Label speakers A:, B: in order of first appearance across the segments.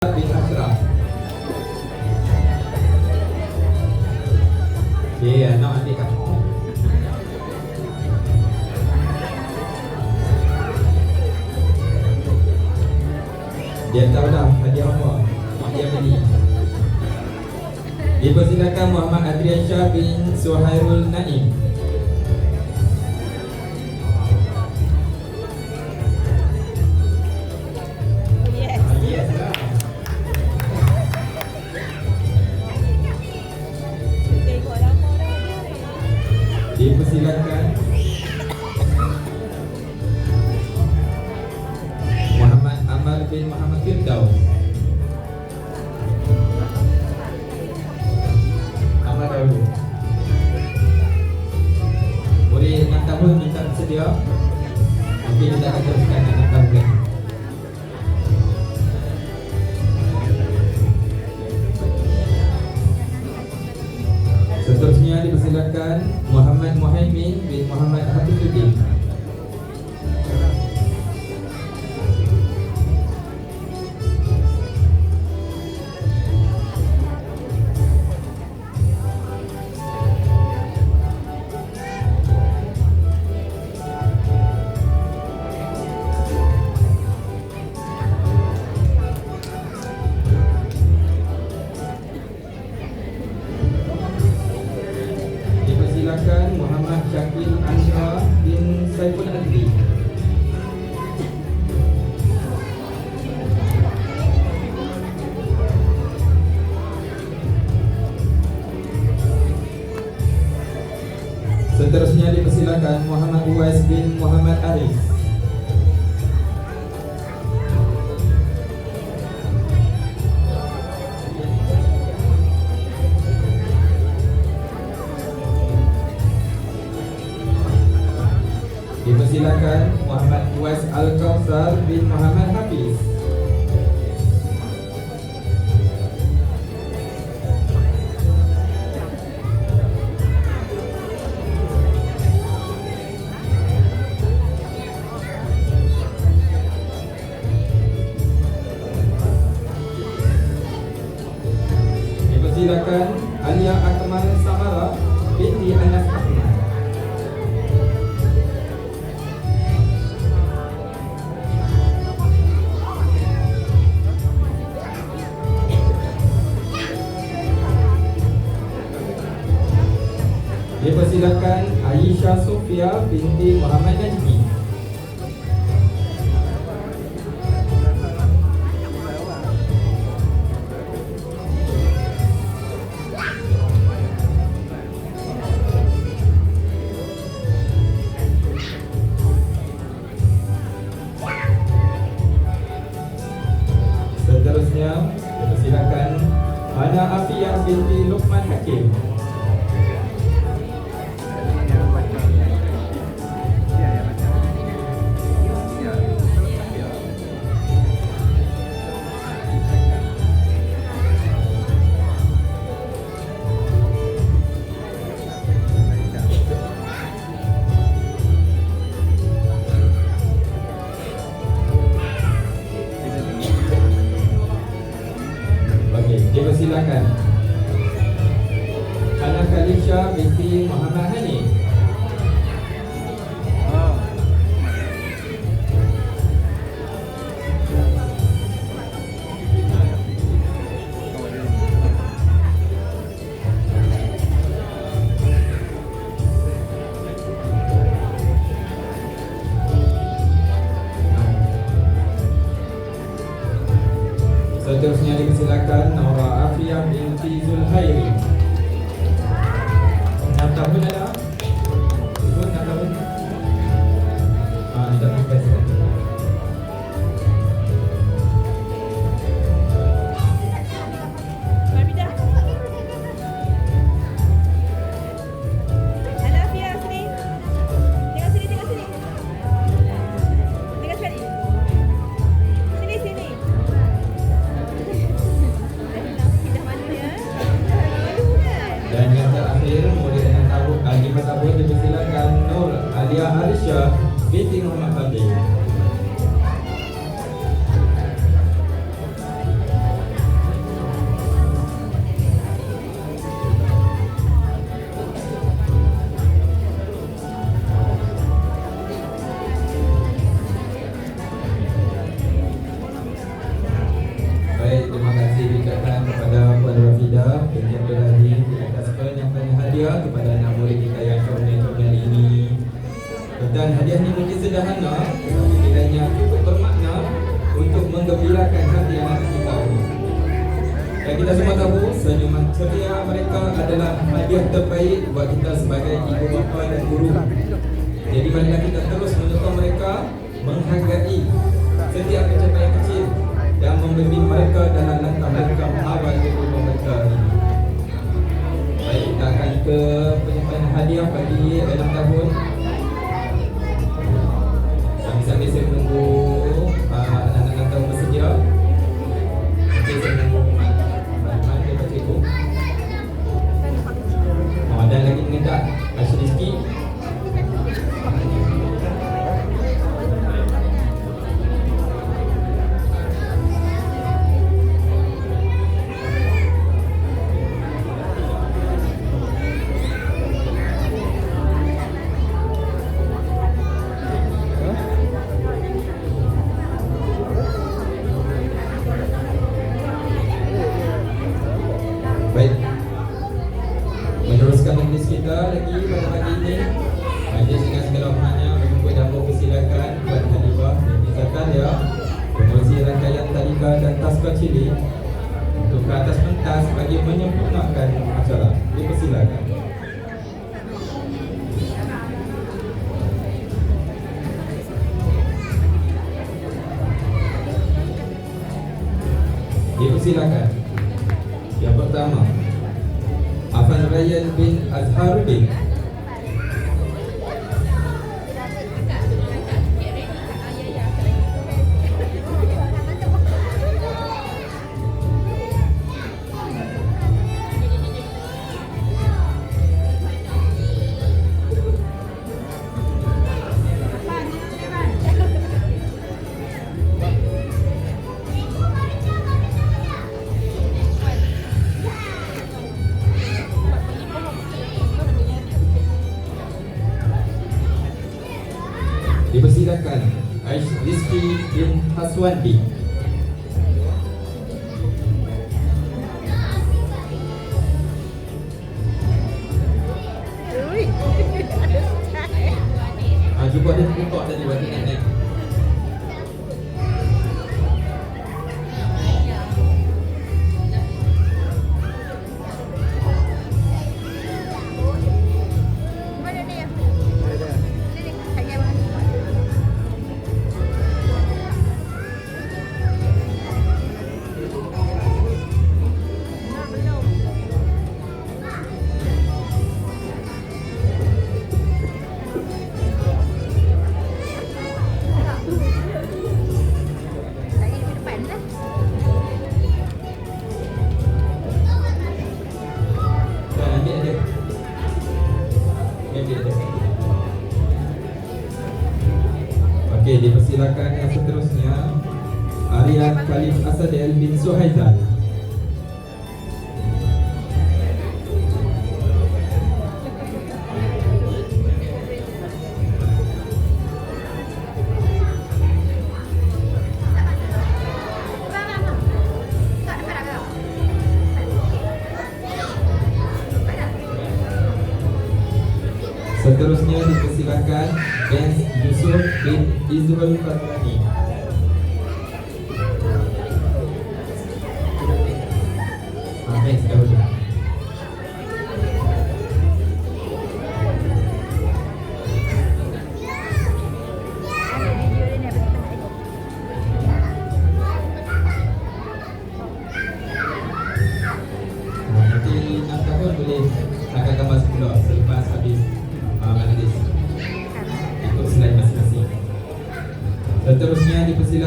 A: Dia yeah, nak ambil kat Dia tahu dah hadiah apa Mak beli Dipersilakan Muhammad Adrian Shah bin Suhairul Naim dilihatkan seterusnya, kita silakan Hana Afiyah binti Luqman Hakim. Hadiah ini mungkin sederhana Tetapi kiranya cukup bermakna Untuk menggembirakan hati anak kita dan kita semua tahu senyuman ceria mereka adalah hadiah terbaik buat kita sebagai ibu bapa dan guru. Jadi marilah kita terus menyokong mereka menghargai setiap pencapaian kecil dan membimbing mereka dalam langkah-langkah awal hidup mereka ini. Baik, kita akan ke penyampaian hadiah bagi dalam tahun. Sambil-sambil saya bin Haswandi Asadel bin Suhaizal. Seterusnya dipersilakan Ben Yusuf bin Izrul Fatrani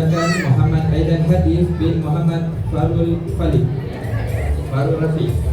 A: dipersilakan Muhammad Aidan Hadis bin Muhammad Farul Fali Farul Rafiq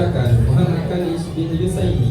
B: pra
A: cá, já. Muhammad
C: esse
B: filho de sair. Né?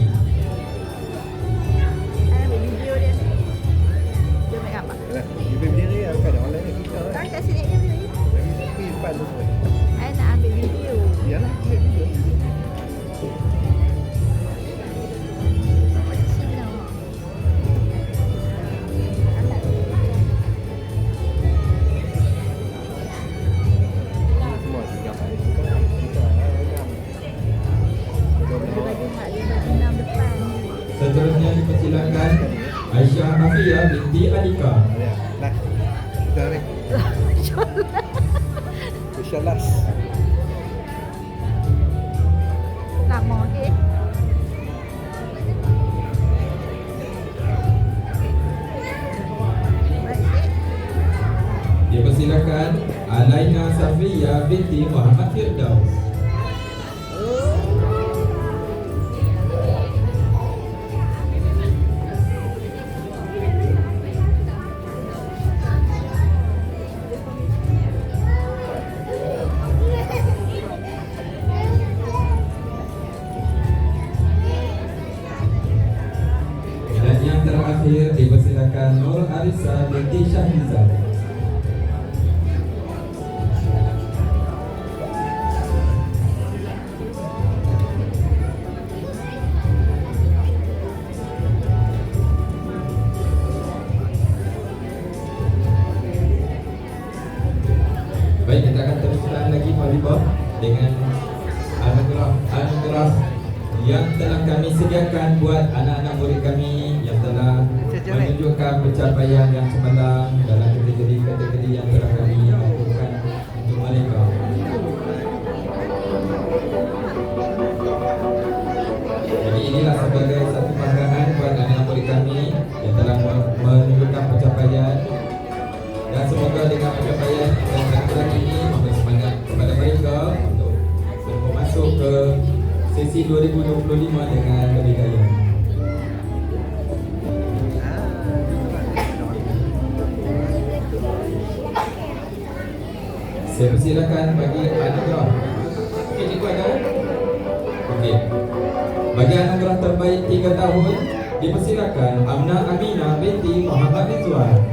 A: silakan Alaina Safiya binti Muhammad Firdaus. mengisi 2025 dengan lebih kaya. Saya persilakan bagi anugerah. Okey, cikgu ada. Okey. Bagi anugerah terbaik 3 tahun, dipersilakan Amna Amina binti Muhammad Rizwan.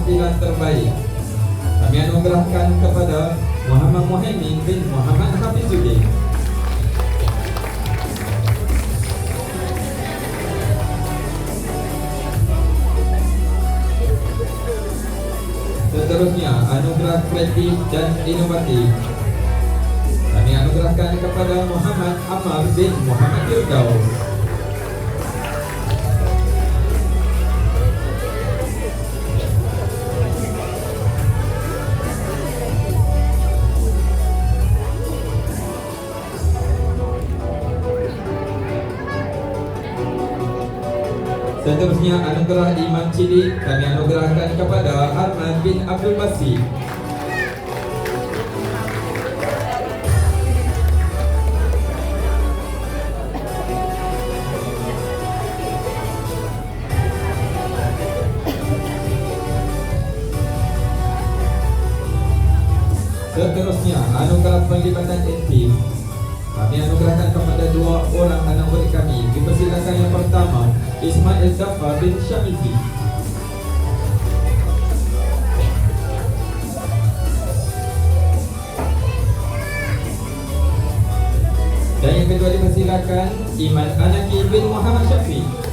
A: Keterampilan terbaik. Kami anugerahkan kepada Muhammad Muhaimin bin Muhammad Hafizuddin Seterusnya, anugerah kreatif dan inovatif. Kami anugerahkan kepada Muhammad Amar bin Muhammad Firdaus Seterusnya anugerah Imam Cilik kami anugerahkan kepada Arman bin Abdul Basir. Seterusnya anugerah penglibatan aktif kami anugerahkan kepada dua orang anak murid kami. Dipersilakan yang pertama Ismail Zafar bin Syamizi Dan yang kedua dipersilakan Iman Anaki bin Muhammad Syafiq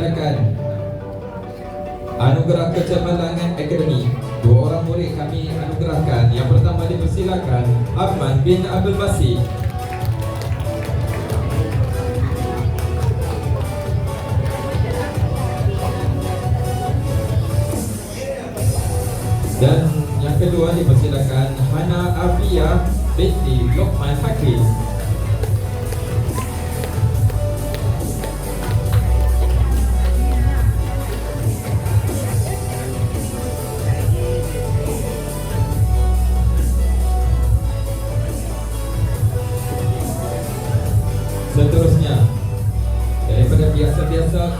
A: Dipersilakan Anugerah Kecemerlangan Akademi. Dua orang murid kami anugerahkan. Yang pertama dipersilakan Ahmad bin Abdul Basir Dan yang kedua dipersilakan Hana Afia binti Lokman Hakim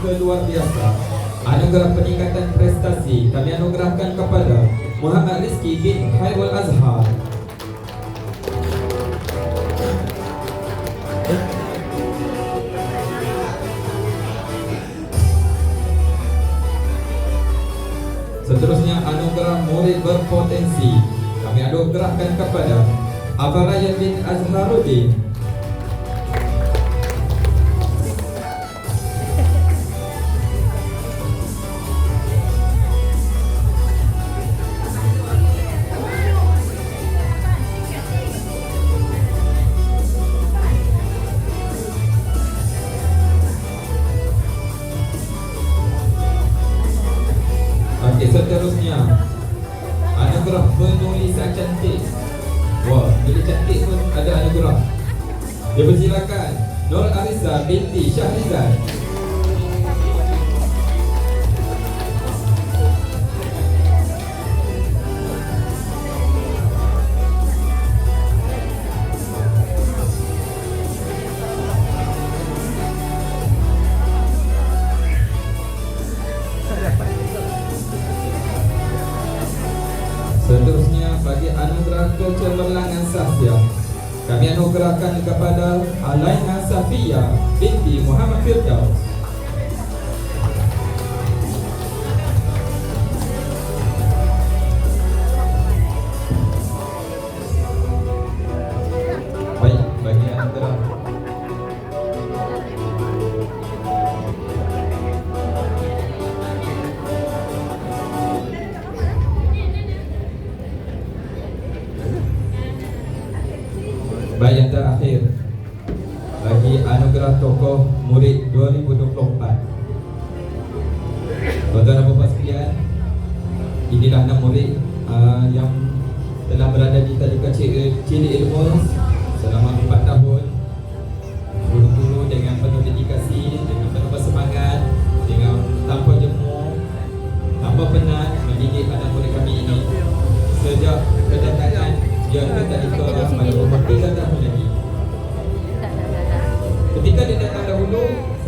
A: ke luar biasa Anugerah peningkatan prestasi Kami anugerahkan kepada Muhammad Rizki bin Khairul Azhar. Seterusnya anugerah murid berpotensi Kami anugerahkan kepada Abaraya bin Azharuddin Kami anugerahkan kepada Alaina Safia binti Muhammad Firdaus Baik yang terakhir. Bagi anugerah tokoh murid 2024 Tuan-tuan dan puan sekalian Inilah enam murid uh, yang telah berada di tadika Cik Cili Ilmu selama 4 tahun